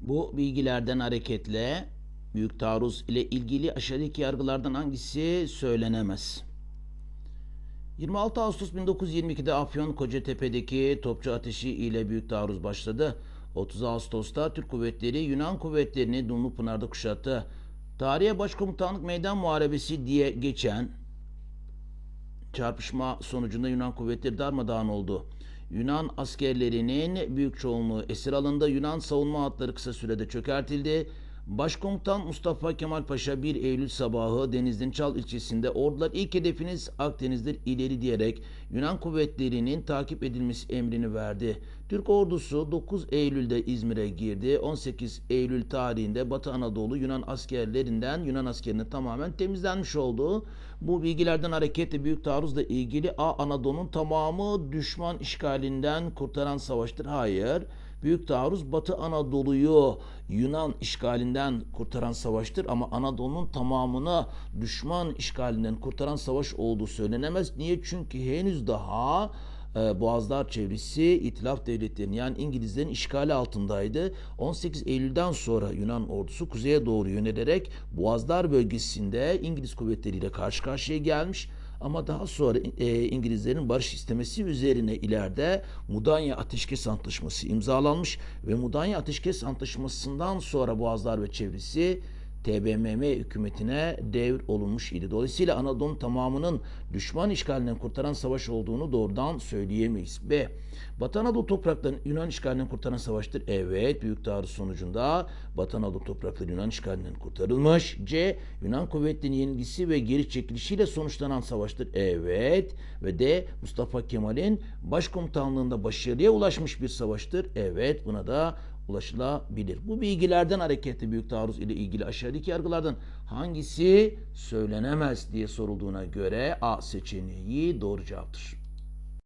Bu bilgilerden hareketle büyük taarruz ile ilgili aşağıdaki yargılardan hangisi söylenemez? 26 Ağustos 1922'de Afyon Kocatepe'deki topçu ateşi ile büyük taarruz başladı. 30 Ağustos'ta Türk kuvvetleri Yunan kuvvetlerini Dumlupınar'da kuşattı. Tarihe Başkomutanlık Meydan Muharebesi diye geçen çarpışma sonucunda Yunan kuvvetleri darmadağın oldu. Yunan askerlerinin büyük çoğunluğu esir alındı. Yunan savunma hatları kısa sürede çökertildi. Başkomutan Mustafa Kemal Paşa 1 Eylül sabahı Denizli'nin Çal ilçesinde ordular ilk hedefiniz Akdeniz'dir ileri diyerek Yunan kuvvetlerinin takip edilmesi emrini verdi. Türk ordusu 9 Eylül'de İzmir'e girdi. 18 Eylül tarihinde Batı Anadolu Yunan askerlerinden Yunan askerinin tamamen temizlenmiş oldu. Bu bilgilerden hareketle büyük taarruzla ilgili A Anadolu'nun tamamı düşman işgalinden kurtaran savaştır. Hayır. Büyük taarruz Batı Anadolu'yu Yunan işgalinden kurtaran savaştır ama Anadolu'nun tamamını düşman işgalinden kurtaran savaş olduğu söylenemez. Niye? Çünkü henüz daha e, Boğazlar çevresi İtilaf devletlerinin yani İngilizlerin işgali altındaydı. 18 Eylül'den sonra Yunan ordusu kuzeye doğru yönelerek Boğazlar bölgesinde İngiliz kuvvetleriyle karşı karşıya gelmiş. Ama daha sonra e, İngilizlerin barış istemesi üzerine ileride Mudanya Ateşkes Antlaşması imzalanmış ve Mudanya Ateşkes Antlaşması'ndan sonra Boğazlar ve çevresi TBMM hükümetine devr olunmuş idi. Dolayısıyla Anadolu'nun tamamının düşman işgalinden kurtaran savaş olduğunu doğrudan söyleyemeyiz. B. Batı Anadolu topraklarının Yunan işgalinden kurtaran savaştır. Evet, büyük taarruz sonucunda Batı Anadolu toprakları Yunan işgalinden kurtarılmış. C. Yunan kuvvetlerinin yenilgisi ve geri çekilişiyle sonuçlanan savaştır. Evet. Ve D. Mustafa Kemal'in başkomutanlığında başarıya ulaşmış bir savaştır. Evet, buna da ulaşılabilir. Bu bilgilerden hareketle büyük taarruz ile ilgili aşağıdaki yargılardan hangisi söylenemez diye sorulduğuna göre A seçeneği doğru cevaptır.